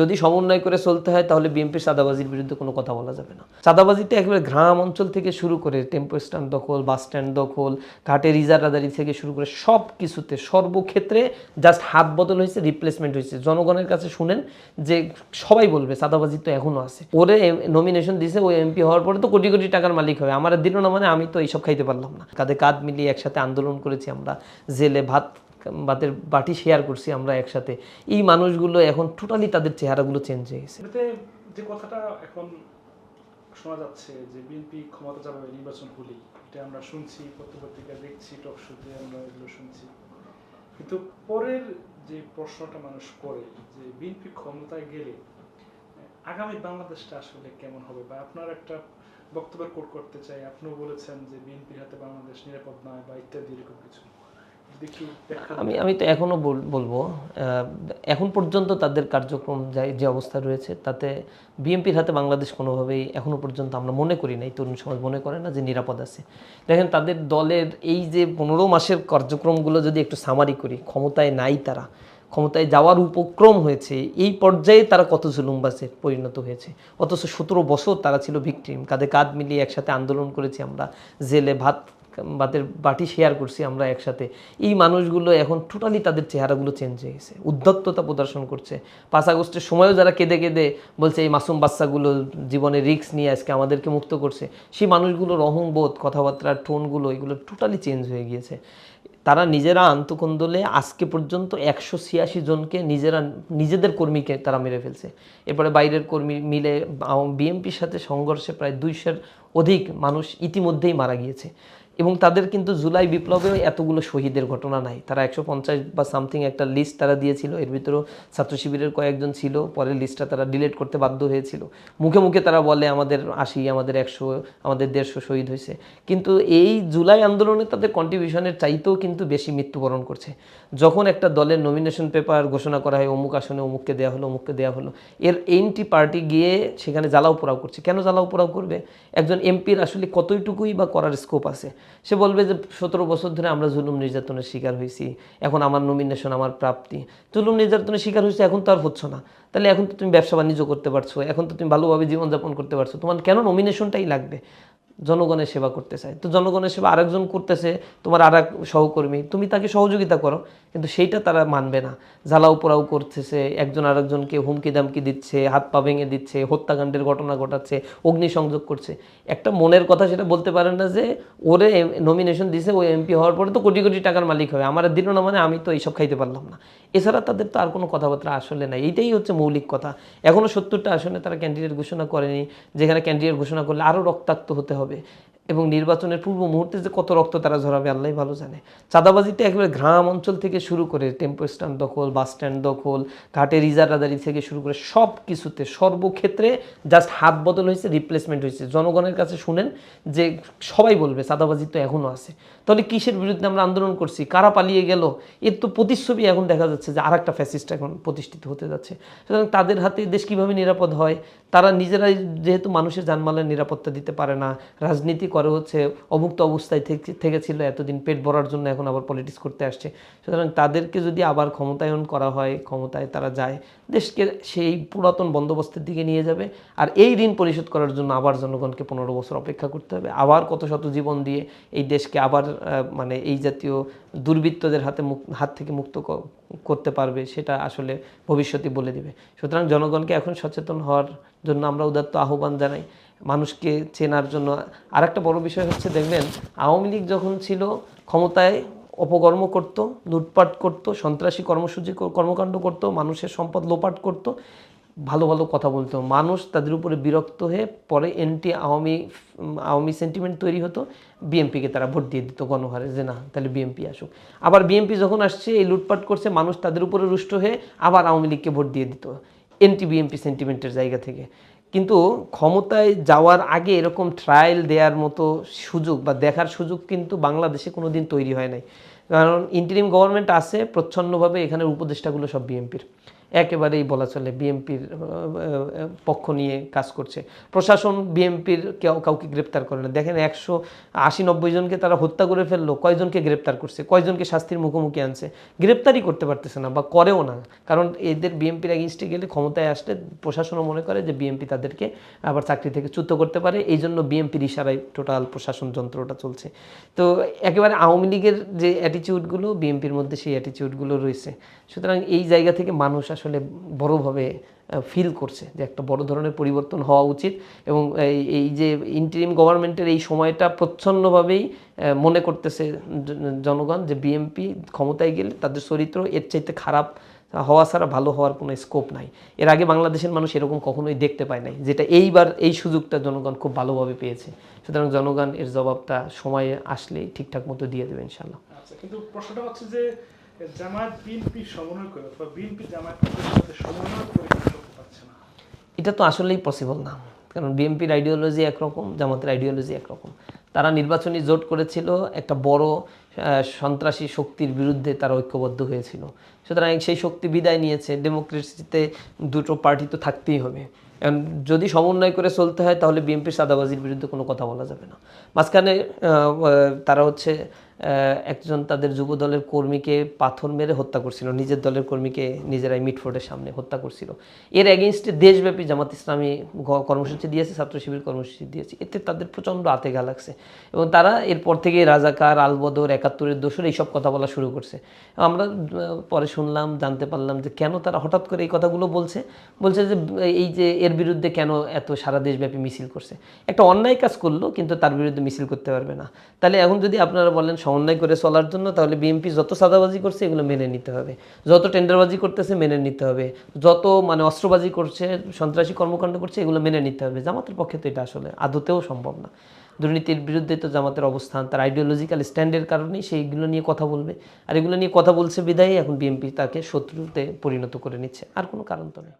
যদি সমন্বয় করে চলতে হয়, তাহলে বিএনপির সাদাবাজির বিরুদ্ধে কোনো কথা বলা যাবে না। চাঁদাবাজিতে একেবারে গ্রাম অঞ্চল থেকে শুরু করে টেম্পো স্ট্যান্ড দখল, বাস স্ট্যান্ড দখল, ঘাটে রিজার্ভাদারি থেকে শুরু করে সব কিছুতে সর্বক্ষেত্রে জাস্ট হাত বদল হয়েছে রিপ্লেসমেন্ট হয়েছে। জনগণের কাছে শুনেন যে সবাই বলবে সাদাবাজি তো এখনও আছে। ওরে নমিনেশন দিছে ওই এমপি হওয়ার পরে তো কোটি কোটি টাকার মালিক হবে। আমার দিল না মানে আমি তো এইসব খাইতে পারলাম না। কাঁধে কাঁধ মিলিয়ে একসাথে আন্দোলন করেছি আমরা। জেলে ভাত ভাতের বাটি শেয়ার করছি আমরা একসাথে। এই মানুষগুলো এখন টোটালি তাদের চেহারাগুলো চেঞ্জ হয়ে গেছে। যে কথাটা এখন শোনা যাচ্ছে যে বিএনপি ক্ষমতা যাবে নির্বাচন হলেই, এটা আমরা শুনছি, পত্রপত্রিকা দেখছি টক শোতে আমরা এগুলো শুনছি। কিন্তু পরের যে প্রশ্নটা মানুষ করে যে বিএনপি ক্ষমতায় গেলে, আগামী বাংলাদেশটা আসলে কেমন হবে? বা আপনার একটা বক্তব্য কোট করতে চাই, আপনিও বলেছেন যে বিএনপির হাতে বাংলাদেশ নিরাপদ নয় বা ইত্যাদি এরকম কিছু। আমি আমি তো এখনও বলব এখন পর্যন্ত তাদের কার্যক্রম যে অবস্থা রয়েছে, তাতে বিএনপির হাতে বাংলাদেশ কোনোভাবেই এখনও পর্যন্ত আমরা মনে করি নাই, তরুণ সমাজ মনে করে না যে নিরাপদ আছে। দেখেন তাদের দলের এই যে পনেরো মাসের কার্যক্রমগুলো যদি একটু সামারি করি, ক্ষমতায় নাই তারা, ক্ষমতায় যাওয়ার উপক্রম হয়েছে, এই পর্যায়ে তারা কত জুলুমবাসে পরিণত হয়েছে, অথচ সতেরো বছর তারা ছিল ভিকটিম কাঁধে কাঁধ মিলিয়ে একসাথে আন্দোলন করেছি আমরা, জেলে ভাত ভাতের বাটি শেয়ার করছি আমরা একসাথে। এই মানুষগুলো এখন টোটালি তাদের চেহারাগুলো চেঞ্জ হয়ে গেছে। উদ্ধত্ততা প্রদর্শন করছে। পাঁচ আগস্টের সময়ও যারা কেঁদে কেঁদে বলছে, এই মাসুম বাচ্চাগুলো জীবনে রিস্ক নিয়ে আজকে আমাদেরকে মুক্ত করছে। সেই মানুষগুলোর অহংবোধ কথাবার্তার টোনগুলো, এগুলো টোটালি চেঞ্জ হয়ে গিয়েছে। তারা নিজেরা আন্তকন্দলে আজকে পর্যন্ত একশো ছিয়াশি জনকে নিজেরা, নিজেদের কর্মীকে তারা মেরে ফেলছে। এরপরে বাইরের কর্মী মিলে বিএনপির সাথে সংঘর্ষে প্রায় দুইশোর অধিক মানুষ ইতিমধ্যেই মারা গিয়েছে। এবং তাদের কিন্তু জুলাই বিপ্লবেও এতগুলো শহীদের ঘটনা নাই। তারা একশো পঞ্চাশ বা সামথিং একটা লিস্ট তারা দিয়েছিল। এর ভিতরেও ছাত্র শিবিরের কয়েকজন ছিল। পরের লিস্টটা তারা ডিলিট করতে বাধ্য হয়েছিল। মুখে মুখে তারা বলে, আমাদের আশি, আমাদের একশো, আমাদের দেড়শো শহীদ হয়েছে। কিন্তু এই জুলাই আন্দোলনে তাদের কন্ট্রিবিউশনের চাইতেও কিন্তু বেশি মৃত্যুবরণ করছে। যখন একটা দলের নমিনেশন পেপার ঘোষণা করা হয়, অমুক আসনে অমুককে দেওয়া হলো, অমুককে দেওয়া হলো, এর এনটি পার্টি গিয়ে সেখানে জ্বালাও পোড়াও করছে। কেন জ্বালাও পোড়াও করবে? একজন এমপির আসলে কতইটুকুই বা করার স্কোপ আছে? সে বলবে যে সতেরো বছর ধরে আমরা জুলুম নির্যাতনের শিকার হয়েছি, এখন আমার নমিনেশন আমার প্রাপ্তি। জুলুম নির্যাতনের শিকার হয়েছে, এখন তো আর হচ্ছে না। তাহলে এখন তো তুমি ব্যবসা বাণিজ্য করতে পারছ, এখন তো তুমি ভালোভাবে জীবনযাপন করতে পারছ। তোমার কেন নমিনেশনটাই লাগবে? জনগণের সেবা করতে চায়। তো জনগণের সেবা আরেকজন করতেছে, তোমার আর এক সহকর্মী, তুমি তাকে সহযোগিতা করো, কিন্তু সেইটা তারা মানবে না। জ্বালাও পোড়াও করতেছে, একজন আরেকজনকে হুমকি দামকি দিচ্ছে, হাত পা ভেঙে দিচ্ছে, হত্যাকাণ্ডের ঘটনা ঘটাচ্ছে, অগ্নিসংযোগ করছে। একটা মনের কথা সেটা বলতে পারে না যে, ওরে নমিনেশন দিছে ওই এমপি হওয়ার পরে তো কোটি কোটি টাকার মালিক হবে। আমার দিল না মানে আমি তো এইসব খাইতে পারলাম না। এছাড়া তাদের তো আর কোনো কথাবার্তা আসলে নাই। এইটাই হচ্ছে মৌলিক কথা। এখনও সত্তরটা আসনে তারা ক্যান্ডিডেট ঘোষণা করেনি, যেখানে ক্যান্ডিডেট ঘোষণা করলে আরও রক্তাক্ত হতে হবে। sobie. এবং নির্বাচনের পূর্ব মুহূর্তে যে কত রক্ত তারা ঝরাবে, আল্লাহ ভালো জানে। চাঁদাবাজিতে একেবারে গ্রাম অঞ্চল থেকে শুরু করে টেম্পো স্ট্যান্ড দখল, বাস স্ট্যান্ড দখল ঘাটে রিজার্ভাদারি থেকে শুরু করে সব কিছুতে সর্বক্ষেত্রে জাস্ট হাত বদল হয়েছে রিপ্লেসমেন্ট হয়েছে। জনগণের কাছে শুনেন যে সবাই বলবে, চাঁদাবাজি তো এখনও আছে। তাহলে কিসের বিরুদ্ধে আমরা আন্দোলন করছি? কারা পালিয়ে গেল? এর তো প্রতিচ্ছবি এখন দেখা যাচ্ছে যে আর একটা ফ্যাসিস্ট এখন প্রতিষ্ঠিত হতে যাচ্ছে। সুতরাং তাদের হাতে দেশ কীভাবে নিরাপদ হয়? তারা নিজেরাই যেহেতু মানুষের জানমালের নিরাপত্তা দিতে পারে না, রাজনীতি করে হচ্ছে অভুক্ত অবস্থায় থেকে থেকেছিল, এতদিন পেট ভরার জন্য এখন আবার পলিটিক্স করতে আসছে। সুতরাং তাদেরকে যদি আবার ক্ষমতায়ন করা হয়, ক্ষমতায় তারা যায়, দেশকে সেই পুরাতন বন্দোবস্তের দিকে নিয়ে যাবে। আর এই ঋণ পরিশোধ করার জন্য আবার জনগণকে পনেরো বছর অপেক্ষা করতে হবে। আবার কত শত জীবন দিয়ে এই দেশকে আবার মানে এই জাতীয় দুর্বৃত্তদের হাতে হাত থেকে মুক্ত করতে পারবে, সেটা আসলে ভবিষ্যতে বলে দিবে। সুতরাং জনগণকে এখন সচেতন হওয়ার জন্য আমরা উদাত্ত আহ্বান জানাই। মানুষকে চেনার জন্য। আর একটা বড় বিষয় হচ্ছে, দেখবেন, আওয়ামী লীগ যখন ছিল, ক্ষমতায় অপকর্ম করত, লুটপাট করত, সন্ত্রাসী কর্মসূচি কর্মকাণ্ড করত, মানুষের সম্পদ লোপাট করত, ভালো ভালো কথা বলতো। মানুষ তাদের উপরে বিরক্ত হয়ে পরে এনটি আওয়ামী আওয়ামী সেন্টিমেন্ট তৈরি হতো, বিএমপিকে তারা ভোট দিয়ে দিত গণহারে। যে না, তাহলে বিএমপি আসুক। আবার বিএমপি যখন আসছে, এই লুটপাট করছে, মানুষ তাদের উপরে রুষ্ট হয়ে আবার আওয়ামী লীগকে ভোট দিয়ে দিত, এনটি বিএমপি সেন্টিমেন্টের জায়গা থেকে। কিন্তু ক্ষমতায় যাওয়ার আগে এরকম ট্রায়াল দেওয়ার মতো সুযোগ বা দেখার সুযোগ কিন্তু বাংলাদেশে কোনো দিন তৈরি হয় নাই। কারণ ইন্টারিম গভর্নমেন্ট আছে, প্রচ্ছন্নভাবে এখানের উপদেষ্টাগুলো সব বিএনপির একেবারেই বলা চলে বিএনপির পক্ষ নিয়ে কাজ করছে। প্রশাসন বিএনপির কেউ কাউকে গ্রেপ্তার করে না। দেখেন একশো আশি নব্বই জনকে তারা হত্যা করে ফেলল, কয়জনকে গ্রেপ্তার করছে, কয়জনকে শাস্তির মুখোমুখি আনছে? গ্রেপ্তারই করতে পারতেছে না বা করেও না। কারণ এদের বিএনপির এগেনস্টে গেলে ক্ষমতায় আসলে প্রশাসনও মনে করে যে বিএনপি তাদেরকে আবার চাকরি থেকে চ্যুত করতে পারে। এই জন্য বিএনপির ইশারায় টোটাল প্রশাসন যন্ত্রটা চলছে। তো একেবারে আওয়ামী লীগের যে অ্যাটিচিউডগুলো বিএনপির মধ্যে সেই অ্যাটিচিউডগুলো রয়েছে। সুতরাং এই জায়গা থেকে মানুষ আসলে বড়ভাবে ফিল করছে যে একটা বড় ধরনের পরিবর্তন হওয়া উচিত এবং এই যে ইন্টারিম গভর্নমেন্টের এই সময়টা প্রচ্ছন্নভাবেই মনে করতেছে জনগণ যে বিএমপি ক্ষমতায় গেলে তাদের চরিত্র এর চাইতে খারাপ হওয়া ছাড়া ভালো হওয়ার কোনো স্কোপ নাই। এর আগে বাংলাদেশের মানুষ এরকম কখনোই দেখতে পায় নাই, যেটা এইবার এই সুযোগটা জনগণ খুব ভালোভাবে পেয়েছে। সুতরাং জনগণ এর জবাবটা সময়ে আসলেই ঠিকঠাক মতো দিয়ে দেবে ইনশাল্লাহ আচ্ছা কিন্তু প্রশ্নটা হচ্ছে যে এটা তো আসলেই পসিবল না। কারণ বিএনপির আইডিওলজি একরকম, জামাতের আইডিওলজি একরকম। তারা নির্বাচনী জোট করেছিল, একটা বড় সন্ত্রাসী শক্তির বিরুদ্ধে তারা ঐক্যবদ্ধ হয়েছিল। সুতরাং সেই শক্তি বিদায় নিয়েছে। ডেমোক্রেসিতে দুটো পার্টি তো থাকতেই হবে। যদি সমন্বয় করে চলতে হয়, তাহলে বিএনপির সাদাবাজির বিরুদ্ধে কোনো কথা বলা যাবে না। মাঝখানে তারা হচ্ছে একজন তাদের যুব দলের কর্মীকে পাথর মেরে হত্যা করছিল। নিজের দলের কর্মীকে নিজেরাই মিটফোর্ডের সামনে হত্যা করছিল। এর এগেনস্টে দেশব্যাপী জামাত ইসলামী কর্মসূচি দিয়েছে, ছাত্র শিবির কর্মসূচি দিয়েছে। এতে তাদের প্রচণ্ড আতেগা লাগছে। এবং তারা এরপর থেকে রাজাকার, আলবদর, একাত্তরের দোষর এইসব কথা বলা শুরু করছে। আমরা পরে শুনলাম, জানতে পারলাম যে কেন তারা হঠাৎ করে এই কথাগুলো বলছে। বলছে যে, এই যে এর বিরুদ্ধে কেন এত সারা দেশব্যাপী মিছিল করছে। একটা অন্যায় কাজ করল, কিন্তু তার বিরুদ্ধে মিছিল করতে পারবে না। তাহলে এখন যদি আপনারা বলেন সমন্বয় করে চলার জন্য তাহলে বিএনপি যত সাদাবাজি করছে এগুলো মেনে নিতে হবে। যত টেন্ডারবাজি করতেছে মেনে নিতে হবে। যত মানে অস্ত্রবাজি করছে, সন্ত্রাসী কর্মকাণ্ড করছে এগুলো মেনে নিতে হবে। জামাতের পক্ষে তো এটা আসলে আদতেও সম্ভব না। দুর্নীতির বিরুদ্ধে তো জামাতের অবস্থান, তার আইডিওলজিক্যাল স্ট্যান্ডের কারণেই সেইগুলো নিয়ে কথা বলবে। আর এগুলো নিয়ে কথা বলছে বিদায়ী এখন বিএনপি তাকে শত্রুতে পরিণত করে নিচ্ছে। আর কোনো কারণ তো নেই।